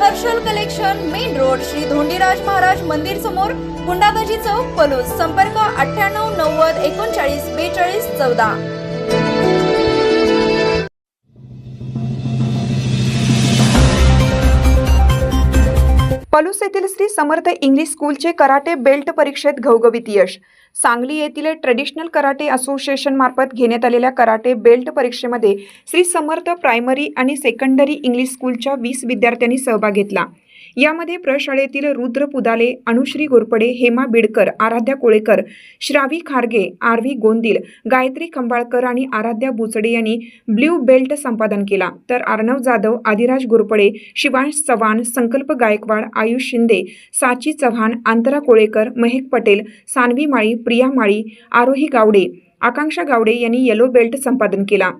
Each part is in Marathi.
Harshal collection main road Shri Dhondiraj Maharaj मंदिर समोर गुंडाबाजी चौक पलूस. संपर्क अठ्ठ्याण्णव नव्वद एकोणचाळीस बेचाळीस चौदा. पलूस येथील श्री समर्थ इंग्लिश स्कूलचे कराटे बेल्ट परीक्षेत घवघवीत यश. सांगली येथील ट्रेडिशनल कराटे असोसिएशनमार्फत घेण्यात आलेल्या कराटे बेल्ट परीक्षेमध्ये श्री समर्थ प्रायमरी आणि सेकंडरी इंग्लिश स्कूलच्या वीस विद्यार्थ्यांनी सहभाग घेतला. यामध्ये प्रशाळेतील रुद्र पुदाले अनुश्री गोरपडे हेमा बिडकर आराध्या कोळेकर श्रावी खारगे आरव्ही गोंदिल गायत्री खंबाळकर आणि आराध्या बुचडे यांनी ब्ल्यू बेल्ट संपादन केला. तर अर्णव जाधव आदिराज गोरपडे शिवांश चव्हाण संकल्प गायकवाड आयुष शिंदे साची चव्हाण अंतरा कोळेकर महेक पटेल सानवी माळी प्रिया माळी आरोही गावडे आकांक्षा गावडे यांनी येलो बेल्ट संपादन केला.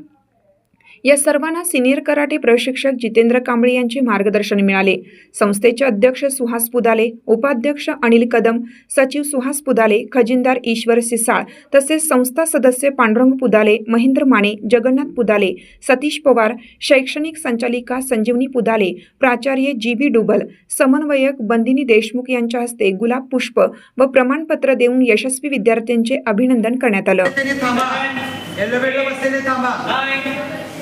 या सर्वांना सिनियर कराटे प्रशिक्षक जितेंद्र कांबळे यांचे मार्गदर्शन मिळाले. संस्थेचे अध्यक्ष सुहास पुदाले उपाध्यक्ष अनिल कदम सचिव सुहास पुदाले खजिनदार ईश्वर सिसाळ तसेच संस्था सदस्य पांडुरंग पुदाले महेंद्र माने जगन्नाथ पुदाले सतीश पवार शैक्षणिक संचालिका संजीवनी पुदाले प्राचार्य जी बी डुबल समन्वयक बंदिनी देशमुख यांच्या हस्ते गुलाब पुष्प व प्रमाणपत्र देऊन यशस्वी विद्यार्थ्यांचे अभिनंदन करण्यात आलं.